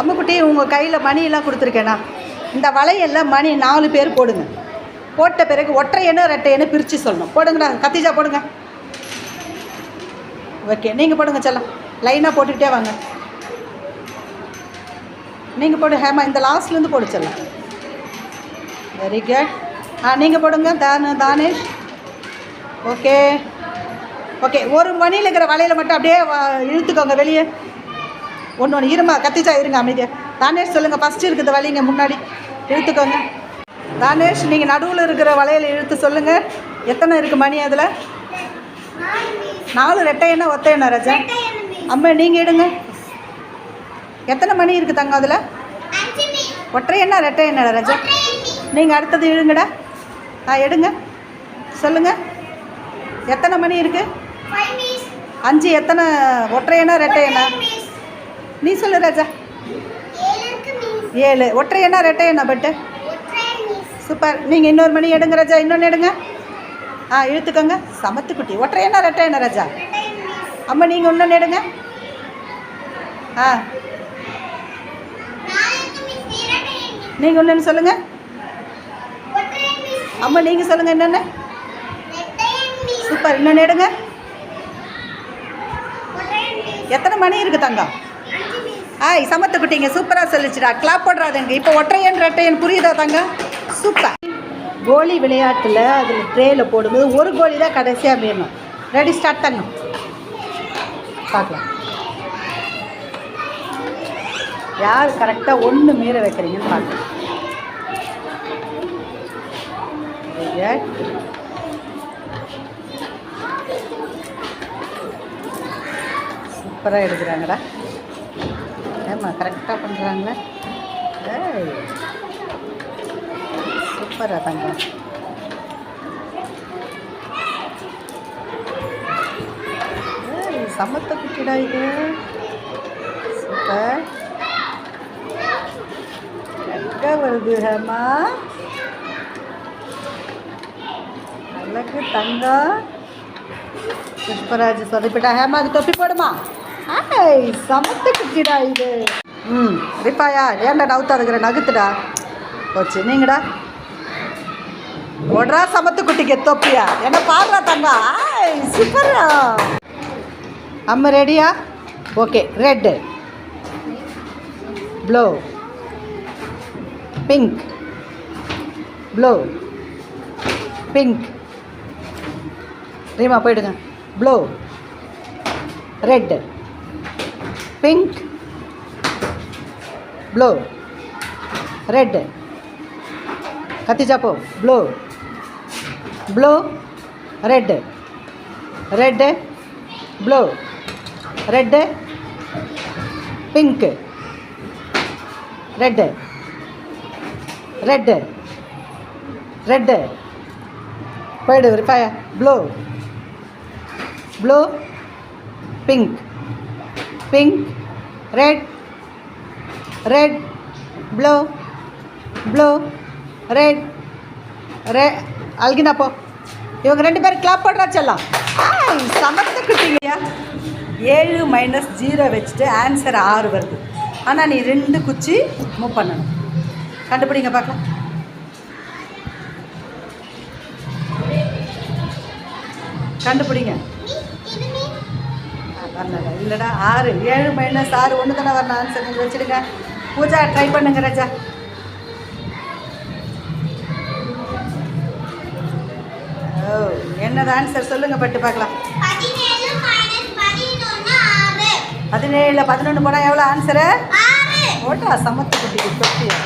அம்முக்குட்டி உங்கள் கையில் மணியெல்லாம் கொடுத்துருக்கேண்ணா இந்த வலையெல்லாம் மணி நாலு பேர் போடுங்க. போட்ட பிறகு ஒற்றை எண்ணு பிரித்து சொல்லணும். போடுங்கடா கத்திஜா போடுங்க. ஓகே நீங்கள் போடுங்க செல்லம். லைனாக போட்டுக்கிட்டே வாங்க. நீங்கள் போடு ஹேமா இந்த லாஸ்ட்லேருந்து போடு செல்லம். வெரி குட் ஆ நீங்கள் போடுங்க தானு தானேஷ். ஓகே. ஓகே ஒரு மணியில் இருக்கிற வலையில் மட்டும் அப்படியே இழுத்துக்கோங்க வெளியே. ஒன்று ஒன்று இருமா கத்திச்சா இருங்க அமைதியாக தானேஷ் சொல்லுங்கள் ஃபஸ்ட்டு இருக்குது வலிங்க முன்னாடி. இழுத்துக்கோங்க. தானேஷ் நீங்கள் நடுவில் இருக்கிற வலையில் இழுத்து சொல்லுங்கள் எத்தனை இருக்குது மணி அதில்? நாலு ரெட்டை எண்ணெய் ஒத்த எண்ணெய் ராஜா? அம்மா நீங்கள் எடுங்க எத்தனை மணி இருக்குது தங்க அதில்? ஒற்றை எண்ணெய் ரெட்டை எண்ணெய் ராஜா? நீங்கள் அடுத்தது இழுங்கடா. ஆ எடுங்க. சொல்லுங்கள் எத்தனை மணி இருக்குது அஞ்சு எத்தனை ஒற்றை எண்ணெய் ரெட்டை எண்ணெய் நீ சொல்லு ராஜா. ஏழு. ஒற்றை எண்ணெய் ரெட்டை எண்ணெய் பட்டு? சூப்பர். நீங்கள் இன்னொரு மணி எடுங்க ராஜா. இன்னொன்று எடுங்க. ஆ இழுத்துக்கோங்க. சமத்துக்குட்டி ஒற்றை எண்ணெய் ரெட்டை எண்ணெய் ராஜா? அம்மா நீங்கள் இன்னொன்று எடுங்க. ஆ. நீங்கள் ஒன்று சொல்லுங்கள் அம்மா நீங்கள் சொல்லுங்கள் என்னென்ன சூப்பர். இன்னொன்று எடுங்க. எத்தனை மணி இருக்குது தங்கம்? ஆய் சமத்து குட்டிங்க சூப்பராக சொல்லிச்சுடா. கிளாப் போடுறாதுங்க. இப்போ ஒற்றையன் ரெட்டையன் புரியுதா தாங்க? சூப்பர் கோலி விளையாட்டில் அதில் ட்ரேயில் போடும்போது ஒரு கோலி தான் கடைசியாக வேணும். ரெடி ஸ்டார்ட் தாங்க. பார்க்கலாம். யார் கரெக்டாக ஒன்று மீற வைக்கிறீங்கன்னு பார்க்கலாம். சூப்பராக எடுக்கிறாங்கடா. ஏம்மா கரெக்டாக பண்ணுறாங்களே சூப்பராக தங்கம் சமத்த குட்டிடா இது. சூப்பர். எங்கே வருது ஹேமா? அழகு தங்கம் புஷ்பராஜ் சொதப்பிட்டா. ஹேமா அது தொப்பி போடுமா? ஐய் சமத்து குட்டிடா இது. ம் ரிப்பாயா ஏன்டா நவுத்தா இருக்கிற? நகுத்துடா. போச்சு நீங்கடா. ஓடுறா சமத்து குட்டிக்கு தொப்பியா? என்ன பாடுறா தங்கா? ஐய் சூப்பரா அம்மா ரெடியா okay red blue pink blue pink Reema போயிடுங்க. Blue red pink blue red Kathija போ blue blue red red blue red pink red red red போயிடு Rifaya blue blue pink pink red blue blue blue red red Alkina போ. இவங்க ரெண்டு பேரும் clap பண்ணுறா செல்லாம் சமத்து குட்டிங்கய்யா. ஏழு மைனஸ் ஜீரோ வச்சுட்டு ஆன்சர் ஆறு வருது. ஆனால் நீ ரெண்டு குச்சி மூவ் பண்ணணும். கண்டுபிடிங்க பார்க்கலாம். கண்டுபிடிங்க. வரல இல்லைடா ஆறு. ஏழு மைனஸ் ஆறு ஒன்று தானே வரணும். ஆன்சர் நீங்கள் வச்சுடுங்க. பூஜா ட்ரை பண்ணுங்க ராஜா. ஓ என்னது ஆன்சர் சொல்லுங்க பட்டு பார்க்கலாம். பதினேழுல பதினொன்று போனால் எவ்வளோ ஆன்சரு ஓட்டா சமத்து குட்டிக்கு தொப்பியா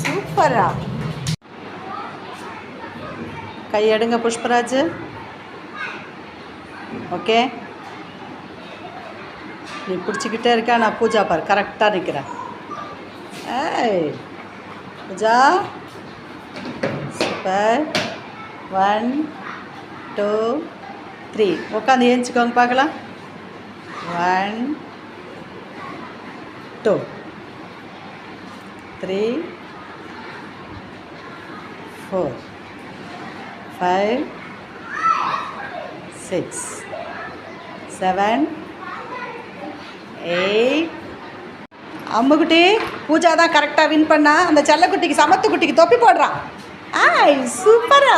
சூப்பரா. கை எடுங்க புஷ்பராஜ். ஓகே. நீ பிடிச்சிக்கிட்டே இருக்க நான் பூஜா பார் கரெக்டாக நிற்கிறேன் ஏய் Pooja super one two three உட்காந்து ஏஞ்சிக்கோங்க பார்க்கலாம். One two three four five six seven eight Ammukutty Pooja தான் கரெக்டாக வின் பண்ணா அந்த செல்லக்குட்டிக்கு சமத்து குட்டிக்கு தொப்பி போடுறான் ஆய் சூப்பரா.